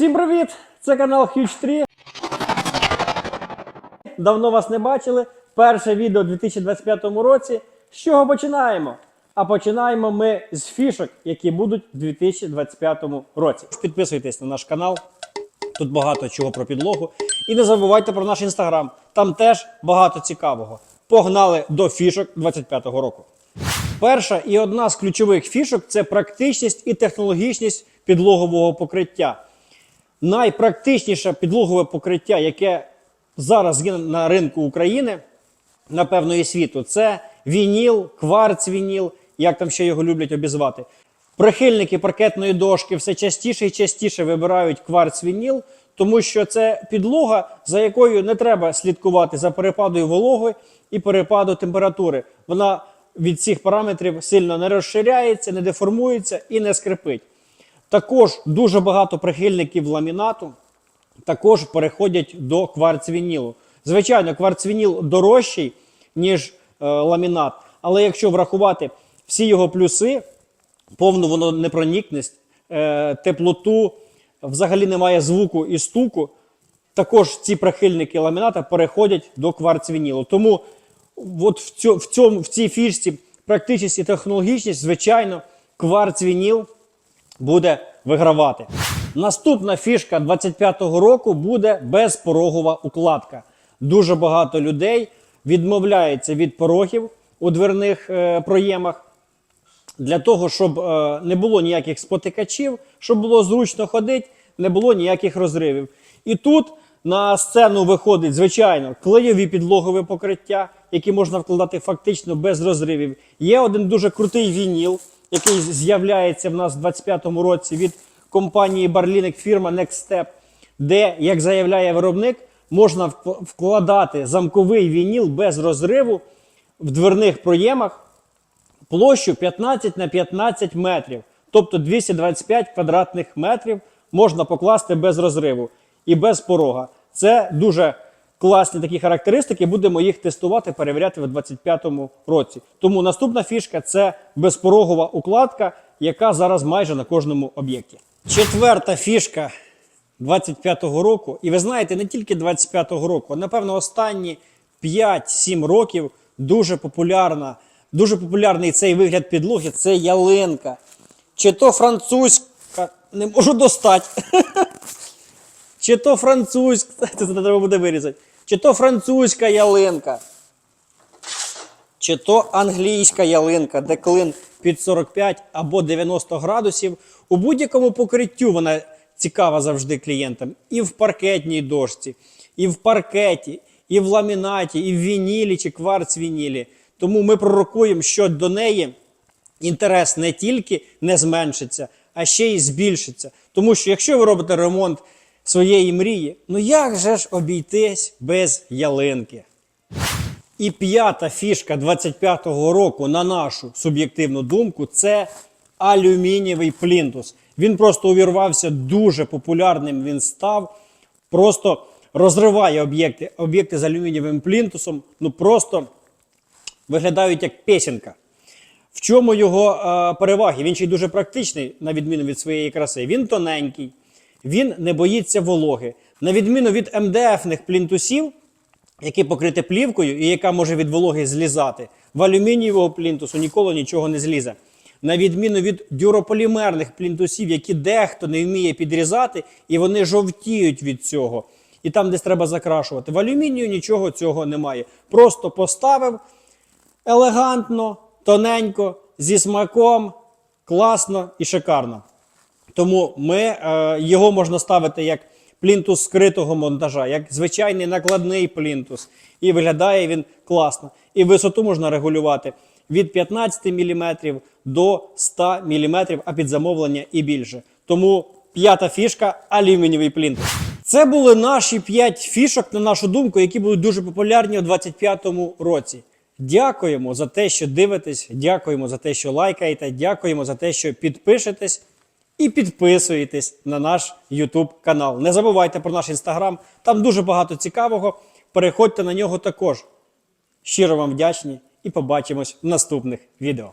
Всім привіт! Це канал Huge 3. Давно вас не бачили. Перше відео у 2025 році. З чого починаємо? А починаємо ми з фішок, які будуть у 2025 році. Підписуйтесь на наш канал. Тут багато чого про підлогу. І не забувайте про наш інстаграм. Там теж багато цікавого. Погнали до фішок 2025 року. Перша і одна з ключових фішок це практичність і технологічність підлогового покриття. Найпрактичніше підлогове покриття, яке зараз є на ринку України, напевно, і світу, це вініл, кварц-вініл, як там ще його люблять обізвати. Прихильники паркетної дошки все частіше і частіше вибирають кварц-вініл, тому що це підлога, за якою не треба слідкувати за перепадою вологи і перепаду температури. Вона від цих параметрів сильно не розширяється, не деформується і не скрипить. Також дуже багато прихильників ламінату також переходять до кварцвінілу. Звичайно, кварцвініл дорожчий, ніж е, ламінат, але якщо врахувати всі його плюси, повну воно водонепроникність, е, теплоту, взагалі немає звуку і стуку, також ці прихильники ламіната переходять до кварцвінілу. Тому от в, цьому, в, цьому, в цій фішці практичність і технологічність, звичайно, кварцвініл буде вигравати. Наступна фішка 25-го року буде безпорогова укладка. Дуже багато людей відмовляється від порогів у дверних е, проємах для того, щоб е, не було ніяких спотикачів, щоб було зручно ходити, не було ніяких розривів. І тут на сцену виходить, звичайно, клейові підлогове покриття, які можна вкладати фактично без розривів. Є один дуже крутий вініл, який з'являється в нас в 25-му році від компанії Barlinek фірма Next Step, де, як заявляє виробник, можна вкладати замковий вініл без розриву в дверних проємах площу 15 на 15 метрів, тобто 225 квадратних метрів можна покласти без розриву і без порога. Це дуже класні такі характеристики. Будемо їх тестувати, перевіряти в 2025 році. Тому наступна фішка це безпорогова укладка, яка зараз майже на кожному об'єкті. Четверта фішка 25-го року, і ви знаєте, не тільки 25-го року, а напевно останні 5-7 років дуже популярна, дуже популярний цей вигляд підлоги це ялинка. Чи то французька, не можу достати. Чи то французька, це треба буде вирізати. Чи то французька ялинка. Чи то англійська ялинка, де клин під 45 або 90 градусів. У будь-якому покриттю вона цікава завжди клієнтам. І в паркетній дошці, і в паркеті, і в ламінаті, і в вінілі чи кварц-вінілі. Тому ми пророкуємо, що до неї інтерес не тільки не зменшиться, а ще й збільшиться. Тому що якщо ви робите ремонт своєї мрії, ну як же ж обійтись без ялинки? І п'ята фішка 25-го року, на нашу суб'єктивну думку, це алюмінієвий плінтус. Він просто увірвався дуже популярним. Він став, просто розриває об'єкти. Об'єкти з алюмінієвим плінтусом, ну просто виглядають як песенка. В чому його е, переваги? Він ще й дуже практичний, на відміну від своєї краси. Він тоненький, він не боїться вологи. На відміну від МДФних плінтусів, які покриті плівкою і яка може від вологи злізати, в алюмінієвого плінтусу ніколи нічого не злізе. На відміну від дюрополімерних плінтусів, які дехто не вміє підрізати, і вони жовтіють від цього. І там, десь треба закрашувати. В алюмінію нічого цього немає. Просто поставив елегантно, тоненько, зі смаком, класно і шикарно. Тому ми, е, його можна ставити як плінтус скритого монтажа, як звичайний накладний плінтус. І виглядає він класно. І висоту можна регулювати від 15 мм до 100 мм, а під замовлення і більше. Тому п'ята фішка алюмінієвий плінтус. Це були наші 5 фішок, на нашу думку, які будуть дуже популярні у 2025 році. Дякуємо за те, що дивитесь, дякуємо за те, що лайкаєте, дякуємо за те, що підпишетесь і підписуєтесь на наш YouTube канал. Не забувайте про наш інстаграм, там дуже багато цікавого. Переходьте на нього також. Щиро вам вдячні і побачимось в наступних відео.